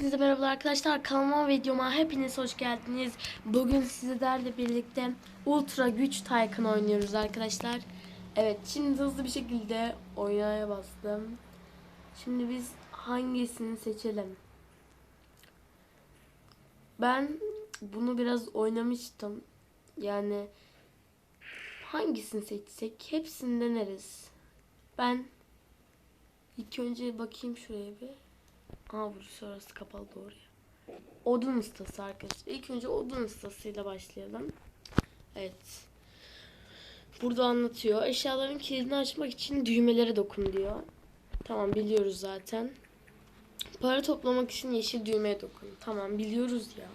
Hepinize merhaba arkadaşlar. Kanalıma videoma hepiniz hoş geldiniz. Bugün sizlerle birlikte Ultra Güç Tycoon oynuyoruz arkadaşlar. Evet şimdi hızlı bir şekilde oynaya bastım. Şimdi biz hangisini seçelim? Ben bunu biraz oynamıştım. Yani hangisini seçsek hepsini deneriz. Ben ilk önce bakayım şuraya bir. Aa burası orası kapalı doğru ya. Odun ustası arkadaşlar. İlk önce odun ustasıyla başlayalım. Evet. Burada anlatıyor. Eşyaların kilidini açmak için düğmelere dokun diyor. Tamam biliyoruz zaten. Para toplamak için yeşil düğmeye dokun. Tamam biliyoruz ya.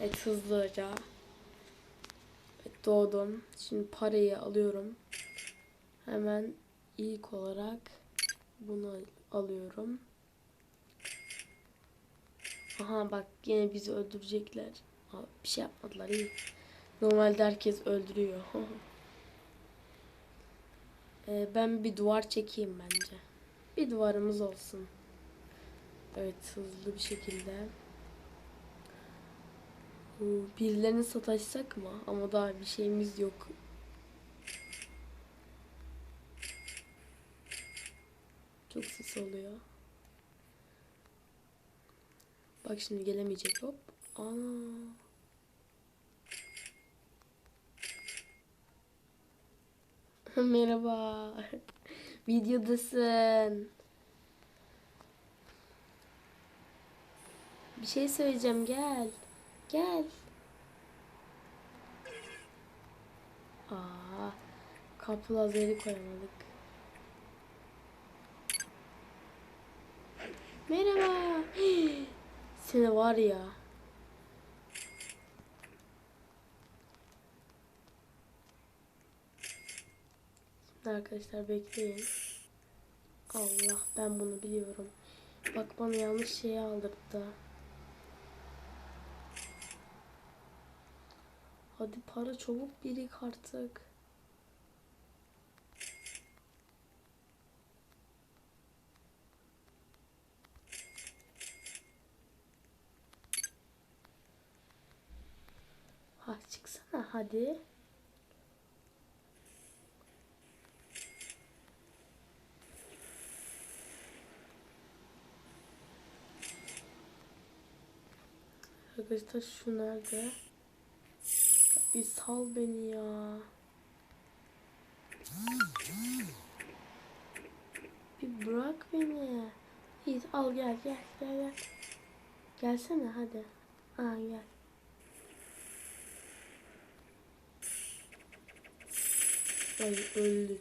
Evet hızlıca. Evet doğdum. Şimdi parayı alıyorum. Hemen ilk olarak bunu alıyorum. Aha bak yine bizi öldürecekler. Aa, bir şey yapmadılar iyi. Normalde herkes öldürüyor. Ee, ben bir duvar çekeyim bence. Bir duvarımız olsun. Evet hızlı bir şekilde. Uu, Birilerini sataşsak mı? Ama daha bir şeyimiz yok. Çok ses oluyor. Bak şimdi gelemeyecek hop. Aa. Merhaba. Videodasın. Bir şey söyleyeceğim gel. Gel. Aa, kapı lazeri koyamadık. Merhaba. Seni var ya. Şimdi arkadaşlar bekleyin. Allah ben bunu biliyorum. Bak bana yanlış şeyi aldırdı. Hadi para çabuk birik artık. Ha çıksana hadi. Arkadaşlar şu nerede? Bir sal beni ya. Bir bırak beni. İyi al gel gel gel gel. Gelsene hadi. Aa gel. Ay öldük.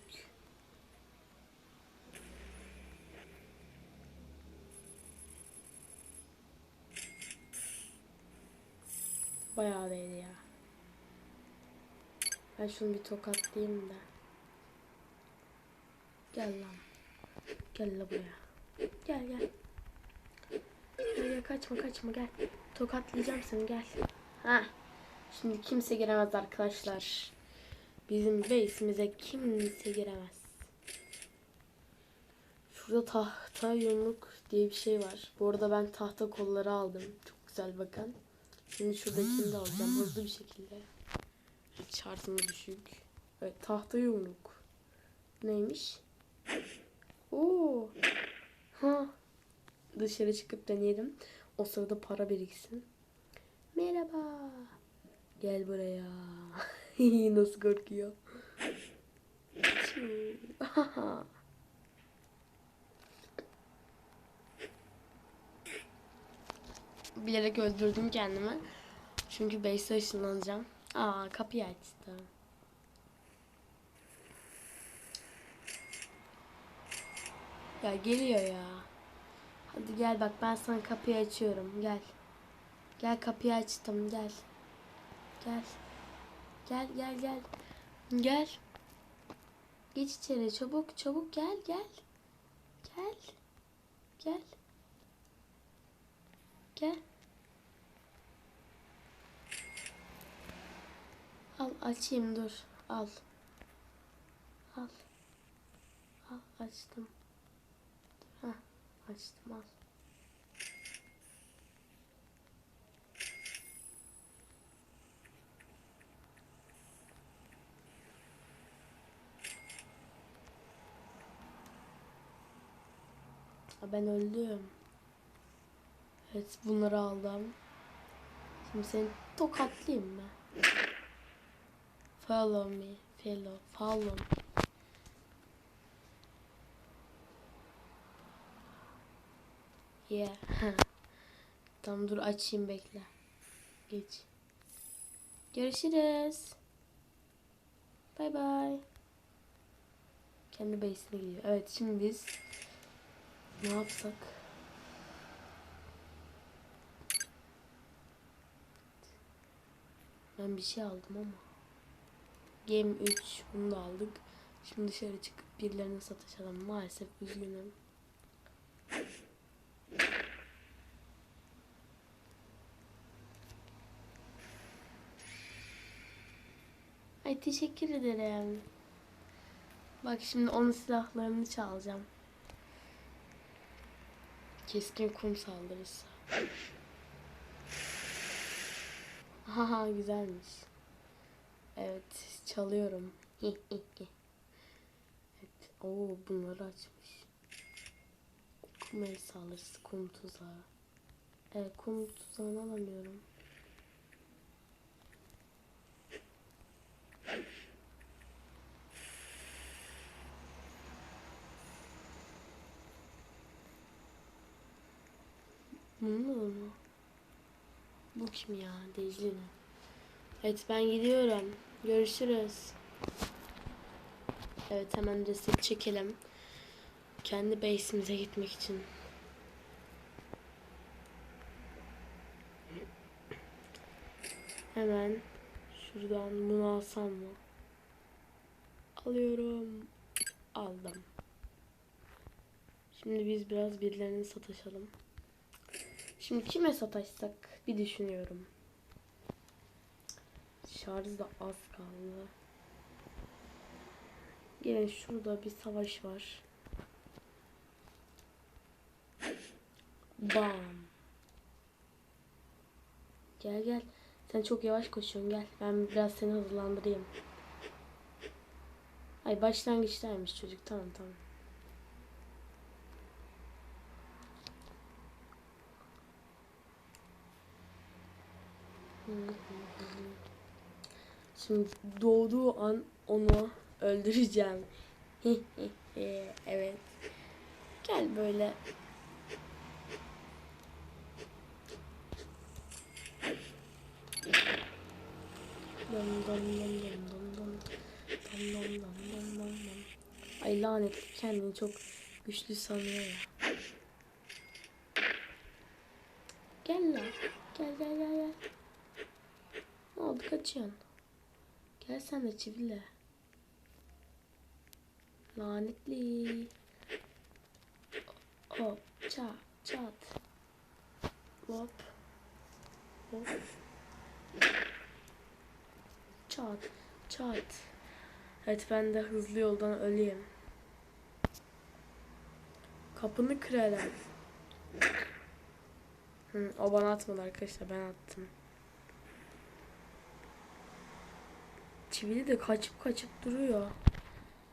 Bayağı değdi ya. Ben şunu bir tokatlayayım da. Gel lan. Gel la buraya. Gel gel. Gel gel kaçma kaçma gel. Tokatlayacağım seni gel. Ha. Şimdi kimse giremez arkadaşlar. Bizim base'imize kimse giremez. Şurada tahta yumruk diye bir şey var. Bu arada ben tahta kolları aldım. Çok güzel bakın. Şimdi şuradakini de alacağım hızlı bir şekilde. Şartımı düşük. Evet tahta yumruk. Neymiş? Oo. Ha. Dışarı çıkıp deneyelim. O sırada para biriksin. Merhaba. Gel buraya. Nasıl korkuyor. Bilerek öldürdüm kendimi. Çünkü base'e ışınlanacağım. Aa kapıyı açtı. Ya geliyor ya. Hadi gel bak ben sana kapıyı açıyorum. Gel. Gel kapıyı açtım gel. Gel. Gel gel gel. Gel. Geç içeri çabuk çabuk gel gel. Gel. Gel. Gel. Al açayım dur. Al. Al. Al açtım. Hah açtım al. Ha, ben öldüm. Evet bunları aldım. Şimdi seni tokatlayayım mı? Follow me. Follow. Follow. Yeah. tamam dur açayım bekle. Geç. Görüşürüz. Bay bay. Kendi base'ine gidiyor. Evet şimdi biz ne yapsak? Ben bir şey aldım ama. Game 3 bunu da aldık. Şimdi dışarı çıkıp birilerine satışalım. Maalesef üzgünüm. Ay teşekkür ederim. Bak şimdi onun silahlarını çalacağım. Keskin kum saldırısı. Haha güzelmiş. Evet çalıyorum. evet. Oo bunları açmış. Kum el saldırısı kum tuzağı. Evet kum tuzağını alamıyorum. Bunun mu? Bu kim ya? Dejli Evet ben gidiyorum. Görüşürüz. Evet hemen reset çekelim. Kendi base'imize gitmek için. Hemen şuradan bunu alsam mı? Alıyorum. Aldım. Şimdi biz biraz birilerine sataşalım. Şimdi kime sataşsak bir düşünüyorum. Şarj da az kaldı. Gelin şurada bir savaş var. Bam. Gel gel. Sen çok yavaş koşuyorsun gel. Ben biraz seni hızlandırayım. Ay başlangıçtaymış çocuk. Tamam tamam. Şimdi doğduğu an onu öldüreceğim. evet. Gel böyle. Ay lanet kendini çok güçlü sanıyor ya. Gel lan. Gel gel gel gel. Ne oldu kaçıyorsun? Gel sen de çivile. Lanetli. Hop çat çat. Hop. Hop. Çat çat. Evet ben de hızlı yoldan öleyim. Kapını kırarım. Hı, o bana atmadı arkadaşlar ben attım. Çivili de kaçıp kaçıp duruyor.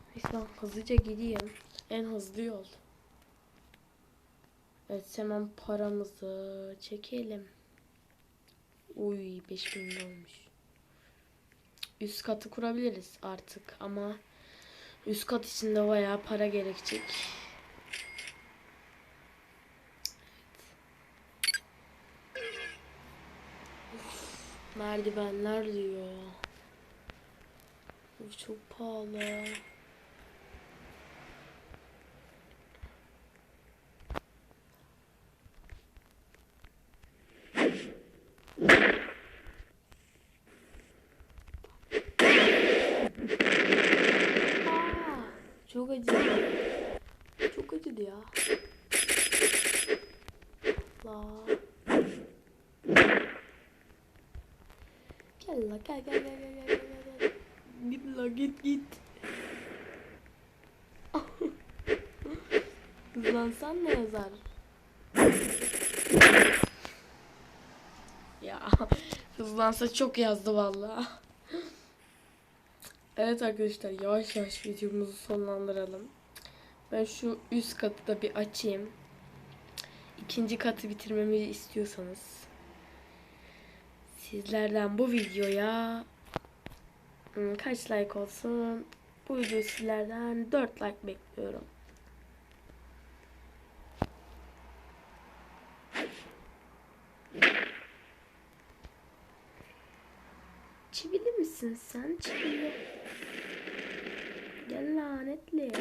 Neyse ben hızlıca gideyim. En hızlı yol. Evet hemen paramızı çekelim. Uy 5000 olmuş. Üst katı kurabiliriz artık ama üst kat için de bayağı para gerekecek. Merdivenler diyor. Of çok pahalı. Çok acıdı. Çok acıdı ya. La. Gel la gel gel gel gel. Hızlansan ne yazar? Ya hızlansa çok yazdı vallahi. Evet arkadaşlar yavaş yavaş videomuzu sonlandıralım. Ben şu üst katı da bir açayım. ikinci katı bitirmemi istiyorsanız sizlerden bu videoya hmm, kaç like olsun? Bu video sizlerden 4 like bekliyorum. Misin sen? Çivili. Gel lanetli.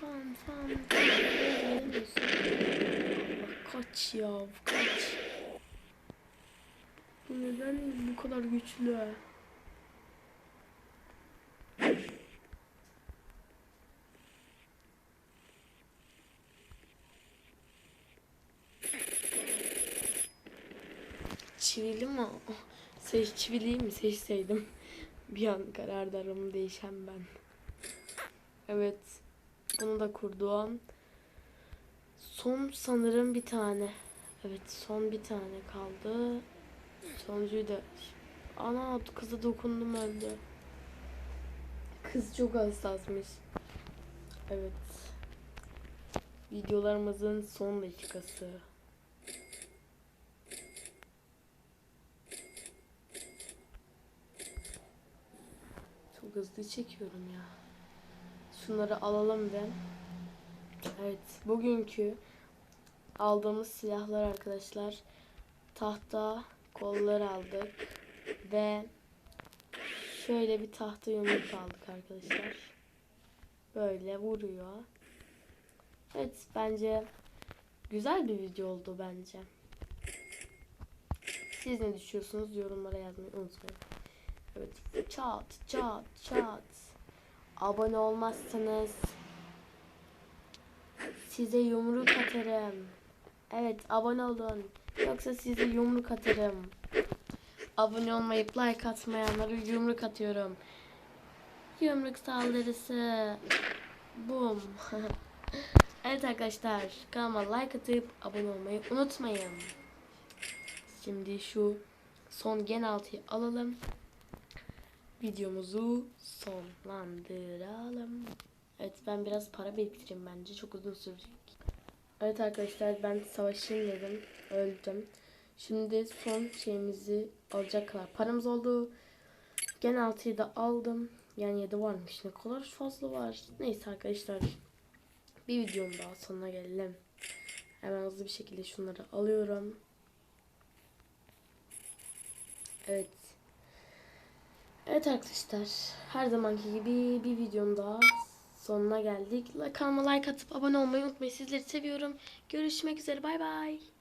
Pam. Gelemiyorsun. Bak kaç ya kaç. Neden bu kadar güçlü? Çivili mi? Seç çiviliyi mi seçseydim? Bir an kararlarım değişen ben. Evet. Bunu da kurduğum. Son sanırım bir tane. Evet son bir tane kaldı. Sonuncuyu da... Ana kıza dokundum öldü. Kız çok hassasmış. Evet. Videolarımızın son dakikası. Çok hızlı çekiyorum ya. Şunları alalım ve Evet, bugünkü aldığımız silahlar arkadaşlar tahta kollar aldık ve şöyle bir tahta yumruk aldık arkadaşlar. Böyle vuruyor. Evet, bence güzel bir video oldu bence. Siz ne düşünüyorsunuz? Yorumlara yazmayı unutmayın. Evet, çat çat çat. Abone olmazsanız size yumruk atarım. Evet abone olun. Yoksa size yumruk atarım. Abone olmayıp like atmayanlara yumruk atıyorum. Yumruk saldırısı. Bum. evet arkadaşlar kanalıma like atıp abone olmayı unutmayın. Şimdi şu son gen altıyı alalım. Videomuzu sonlandıralım. Evet ben biraz para biriktireyim bence. Çok uzun sürecek. Evet arkadaşlar ben savaşayım dedim. Öldüm. Şimdi son şeyimizi alacak kadar paramız oldu. Gen 6'yı da aldım. Yani 7 varmış. Ne kadar fazla var. Neyse arkadaşlar. Bir videom daha sonuna gelelim. Hemen hızlı bir şekilde şunları alıyorum. Evet. Evet arkadaşlar. Her zamanki gibi bir videonun daha sonuna geldik. Kanalıma like atıp abone olmayı unutmayın. Sizleri seviyorum. Görüşmek üzere. Bay bay.